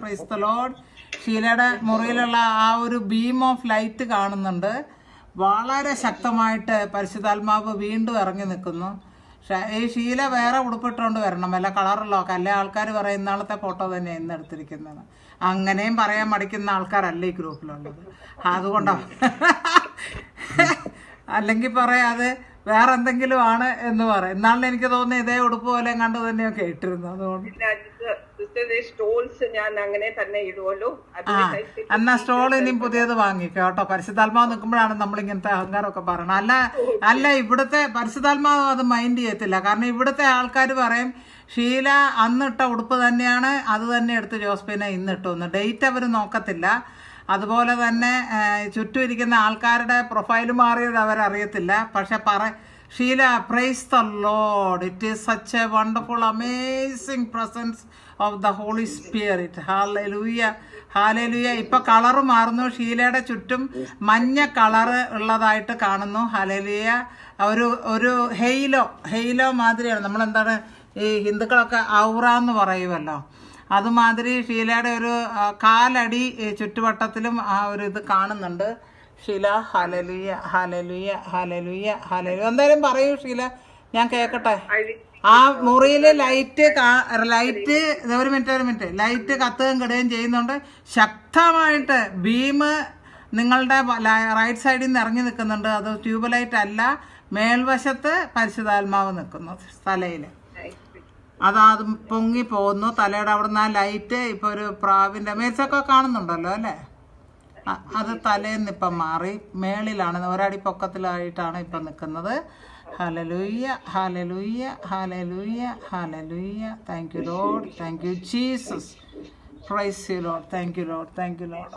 Praise the ഷീലയുടെ മുറിയിലുള്ള ആ ഒരു beam of light കാണുന്നുണ്ട്. വളരെ ശക്തമായിട്ട് പരിശുദ്ധാത്മാവ് വീണ്ടും ഇറങ്ങി നിൽക്കുന്നു. ഈ ഷീല വേറെ ഉടുപ്പിട്ടുകൊണ്ട് വരണം. വല്ല കളറുള്ള? അല്ല? ആൾക്കാർ പറയും ഇന്നാളത്തെ ഫോട്ടോ തന്നെ ഇന്ന് എടുത്തിരിക്കുന്നത് അങ്ങനെയും പറയാൻ മടിക്കുന്ന ആൾക്കാരല്ല ഈ ഗ്രൂപ്പിലുള്ളത്. അതുകൊണ്ടാണ് അല്ലെങ്കിൽ പറയാം അത് വേറെ എന്തെങ്കിലും ആണ് എന്ന് പറയും. എന്നാളിന് എനിക്ക് തോന്നുന്നു ഇതേ ഉടുപ്പ് പോലെ കണ്ടു തന്നെയൊക്കെ ഇട്ടിരുന്നു അതുകൊണ്ട് സ്റ്റോൾസ് ഞാൻ അങ്ങനെ തന്നെ ആ എന്നാ സ്റ്റോൾ ഇനിയും പുതിയത് വാങ്ങിക്കോ കേട്ടോ. പരിശുദ്ധാത്മാവ് നിൽക്കുമ്പോഴാണ് നമ്മൾ ഇങ്ങനത്തെ അഹങ്കാരമൊക്കെ പറയണം അല്ല അല്ല ഇവിടുത്തെ പരിശുദ്ധാത്മാവ് അത് മൈൻഡ് ചെയ്യത്തില്ല. കാരണം ഇവിടുത്തെ ആൾക്കാർ പറയും ഷീല അന്നിട്ട ഉടുപ്പ് തന്നെയാണ് അത് തന്നെ എടുത്ത് ജോസ്പിനെ ഇന്നിട്ടു എന്ന്. ഡേറ്റ് അവർ നോക്കത്തില്ല. അതുപോലെ തന്നെ ചുറ്റും ഇരിക്കുന്ന ആൾക്കാരുടെ പ്രൊഫൈൽ മാറിയത് അവരറിയത്തില്ല. പക്ഷെ പറ Sheela praise the Lord it is such a wonderful amazing presence of the Holy Spirit hallelujah hallelujah ഇപ്പൊ കളർ മാറുന്നു. ഷീലയുടെ ചുറ്റും മഞ്ഞ കളറ് ഉള്ളതായിട്ട് കാണുന്നു. ഹാലലൂയ ഒരു ഒരു ഹെയിലോ ഹെയിലോ മാതിരിയാണ്. നമ്മളെന്താണ് ഈ ഹിന്ദുക്കളൊക്കെ ഔറ എന്ന് പറയുമല്ലോ അതുമാതിരി ഷീലയുടെ ഒരു കാലടി ചുറ്റുവട്ടത്തിലും ആ ഒരു ഇത് കാണുന്നുണ്ട്. ഷീല ഹലലുയ ഹലലുയ ഹലലുയ ഹലലു എന്തായാലും പറയൂ ഷീല. ഞാൻ കേക്കട്ടെ? ആ മുറിയിലെ ലൈറ്റ് ലൈറ്റ് ഒരു മിനിറ്റ് ഒരു മിനിറ്റ്. ലൈറ്റ് കത്തുകയും കിടുകയും ചെയ്യുന്നുണ്ട്. ശക്തമായിട്ട് ബീം നിങ്ങളുടെ റൈറ്റ് സൈഡിൽ നിന്ന് ഇറങ്ങി നിൽക്കുന്നുണ്ട്. അത് ട്യൂബ് ലൈറ്റ് അല്ല. മേൽവശത്ത് പരിശുദ്ധാത്മാവ് നിൽക്കുന്നു തലയിൽ അതാ അത് പൊങ്ങി പോകുന്നു. തലയുടെ അവിടുന്ന് ആ ലൈറ്റ് ഇപ്പൊ ഒരു പ്രാവിന്റെ മേച്ചൊക്കെ കാണുന്നുണ്ടല്ലോ അല്ലേ? അത് തലേന്ന് ഇപ്പം മാറി മേളിലാണ് ഒരടി പൊക്കത്തിലായിട്ടാണ് ഇപ്പം നിൽക്കുന്നത്. Hallelujah hallelujah hallelujah hallelujah thank you Lord thank you Jesus praise you Lord thank you Lord thank you Lord